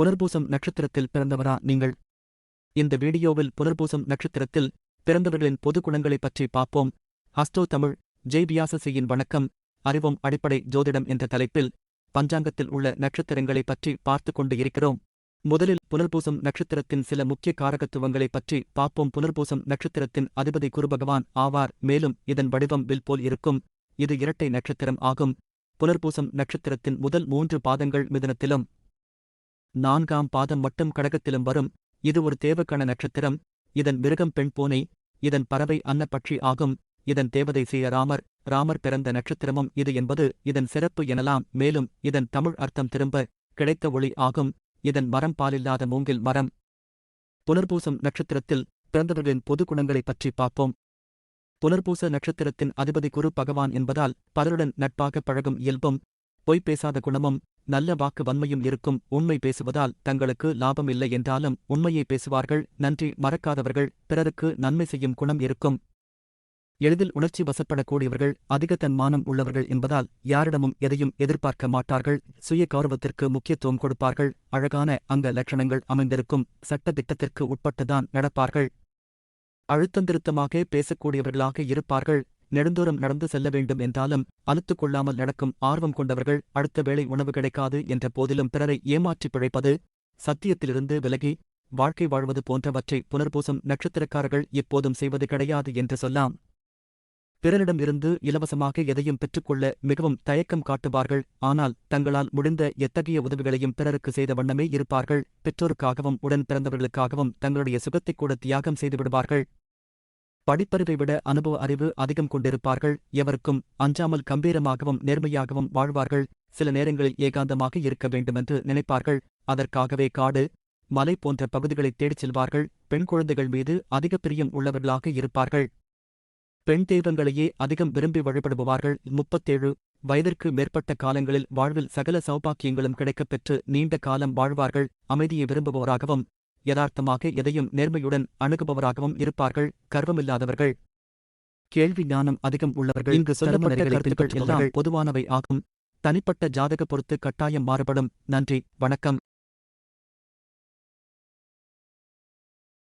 புனர்பூசம் நட்சத்திரத்தில் பிறந்தவரா நீங்கள்? இந்த வீடியோவில் புனர்பூசம் நட்சத்திரத்தில் பிறந்தவர்களின் பொது குணங்களைப் பற்றி பார்ப்போம். ஹஸ்டோ தமிழ் ஜெய் வியாசசியின் வணக்கம். அறிவும் அடிப்படை ஜோதிடம் என்ற தலைப்பில் பஞ்சாங்கத்தில் உள்ள நட்சத்திரங்களைப் பற்றி பார்த்து கொண்டு இருக்கிறோம். முதலில் புனர்பூசம் நட்சத்திரத்தின் சில முக்கிய காரகத்துவங்களைப் பற்றி பார்ப்போம். புனர்பூசம் நட்சத்திரத்தின் அதிபதி குருபகவான் ஆவார். மேலும் இதன் வடிவம் வில் போல் இருக்கும். இது இரட்டை நட்சத்திரம் ஆகும். புனர்பூசம் நட்சத்திரத்தின் முதல் மூன்று பாதங்கள் மிதுனத்திலும் நான்காம் பாதம் மட்டும் கடகத்திலும் வரும். இது ஒரு தேவக்கண நட்சத்திரம். இதன் மிருகம் பெண் பூனை. இதன் பறவை அன்னப்பட்சி ஆகும். இதன் தேவதை செய்ய ராமர். ராமர் பிறந்த நட்சத்திரமும் இது என்பது இதன் சிறப்பு எனலாம். மேலும் இதன் தமிழ் அர்த்தம் திரும்ப கிடைத்த ஒளி ஆகும். இதன் மரம் பாலில்லாத மூங்கில் மரம். புனர்பூசம் நட்சத்திரத்தில் பிறந்தவர்களின் பொது குணங்களைப் பற்றி பார்ப்போம். புனர்பூச நட்சத்திரத்தின் அதிபதி குரு பகவான் என்பதால் பலருடன் நட்பாக பழகும் இயல்பும் பொய் பேசாத குணமும் நல்ல வாக்கு வன்மையும் இருக்கும். உண்மை பேசுவதால் தங்களுக்கு லாபம் இல்லை என்றாலும் உண்மையை பேசுவார்கள். நன்றி. மறக்காதவர்கள். பிறருக்கு நன்மை செய்யும் குணம் இருக்கும். எளிதில் உணர்ச்சி வசப்படக்கூடியவர்கள் அதிக தன்மானம் உள்ளவர்கள் என்பதால் யாரிடமும் எதையும் எதிர்பார்க்க மாட்டார்கள். சுய கௌரவத்திற்கு முக்கியத்துவம் கொடுப்பார்கள். அழகான அங்க லட்சணங்கள் அமைந்திருக்கும். சட்ட திட்டத்திற்கு உட்பட்டுதான் நடப்பார்கள். அழுத்தந்திருத்தமாக பேசக்கூடியவர்களாக இருப்பார்கள். நெடுந்தோறும் நடந்து செல்ல வேண்டும் என்றாலும் அழுத்துக் கொள்ளாமல் நடக்கும் ஆர்வம் கொண்டவர்கள் அடுத்த வேளை உணவு கிடைக்காது என்ற போதிலும் பிறரை ஏமாற்றி பிழைப்பது சத்தியத்திலிருந்து விலகி வாழ்க்கை வாழ்வது போன்றவற்றை புனர்பூசம் நட்சத்திரக்காரர்கள் எப்போதும் செய்வது கிடையாது என்று சொல்லாம். பிறரிடமிருந்து இலவசமாக எதையும் பெற்றுக்கொள்ள மிகவும் தயக்கம் காட்டுவார்கள். ஆனால் தங்களால் முடிந்த எத்தகைய உதவிகளையும் பிறருக்கு செய்த வண்ணமே இருப்பார்கள். பெற்றோருக்காகவும் உடன் பிறந்தவர்களுக்காகவும் தங்களுடைய சுகத்தைக் கூட தியாகம் செய்து விடுவார்கள். படிப்பறிவை விட அனுபவ அறிவு அதிகம் கொண்டிருப்பார்கள். எவருக்கும் அஞ்சாமல் கம்பீரமாகவும் நேர்மையாகவும் வாழ்வார்கள். சில நேரங்களில் ஏகாந்தமாக இருக்க வேண்டுமென்று நினைப்பார்கள். அதற்காகவே காடு மலை போன்ற பகுதிகளைத் தேடிச் செல்வார்கள். பெண் குழந்தைகள் மீது அதிக பிரியம் உள்ளவர்களாக இருப்பார்கள். பெண் தெய்வங்களையே அதிகம் விரும்பி வழிபடுபவார்கள். முப்பத்தேழு வயதிற்கு மேற்பட்ட காலங்களில் வாழ்வில் சகல சௌபாக்கியங்களும் கிடைக்கப் பெற்று நீண்ட காலம் வாழ்வார்கள். அமைதியை விரும்புபவராகவும் யதார்த்தமாக எதையும் நேர்மையுடன் அணுகுபவராகவும் இருப்பார்கள் கர்வமில்லாதவர்கள். கேள்வி ஞானம் அதிகம் உள்ளவர்கள் இங்கு சொல்லப்பட்ட கருத்துக்கள் எல்லாம் பொதுவானவை ஆகும். தனிப்பட்ட ஜாதக பொறுத்து கட்டாயம் மாறுபடும். நன்றி வணக்கம்.